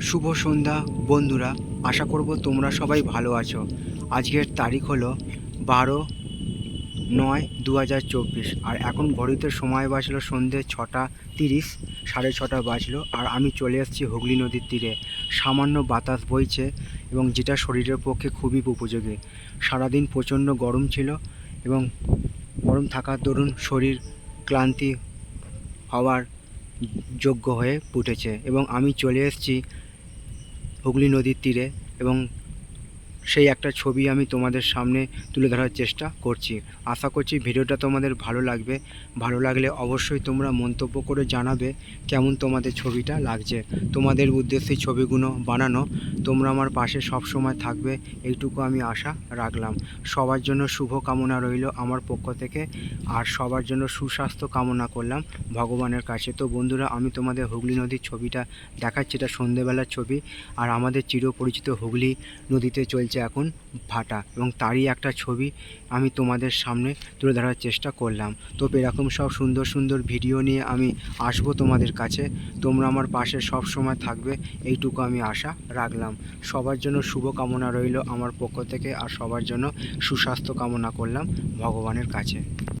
শুভ সন্ধ্যা, বন্ধুরা। আশা করব তোমরা সবাই ভালো আছো। আজকের তারিখ হলো বারো নয় দু হাজার চব্বিশ। আর এখন ঘড়িতে সময় বাজলো সন্ধে ছটা তিরিশ, সাড়ে ছটা বাজলো। আর আমি চলে এসেছি হুগলি নদীর তীরে। সামান্য বাতাস বইছে এবং যেটা শরীরের পক্ষে খুবই উপযোগী। সারাদিন প্রচণ্ড গরম ছিল এবং গরম থাকার দরুন শরীর ক্লান্তি হওয়ার যোগ্য হয়ে উঠেছে। এবং আমি চলে এসেছি হুগলি নদীর তীরে এবং সেই একটা ছবি আমি তোমাদের সামনে তুলে ধরার চেষ্টা করছি। আশা করছি ভিডিওটা তোমাদের ভালো লাগবে। ভালো লাগলে অবশ্যই তোমরা মন্তব্য করে জানাবে কেমন তোমাদের ছবিটা লাগছে। তোমাদের উদ্দেশ্যে ছবিগুলো বানানো, তোমরা আমার পাশে সব সময় থাকবে, এইটুকু আমি আশা রাখলাম। সবার জন্য শুভ কামনা রইল আমার পক্ষ থেকে, আর সবার জন্য সুস্বাস্থ্য কামনা করলাম ভগবানের কাছে। তো বন্ধুরা, আমি তোমাদের হুগলি নদীর ছবিটা দেখাচ্ছি, এটা সন্ধেবেলার ছবি, আর আমাদের চিরপরিচিত হুগলি নদীতে চলছে এখন ভাটা এবং তারই একটা ছবি আমি তোমাদের সামনে তুলে ধরার চেষ্টা করলাম। তো এরকম সব সুন্দর সুন্দর ভিডিও নিয়ে আমি আসব তোমাদের কাছে। তোমরা আমার পাশে সব সময় থাকবে, এইটুকু আমি আশা রাখলাম। সবার জন্য শুভ কামনা রইল আমার পক্ষ থেকে আর সবার জন্য সুস্বাস্থ্য কামনা করলাম ভগবানের কাছে।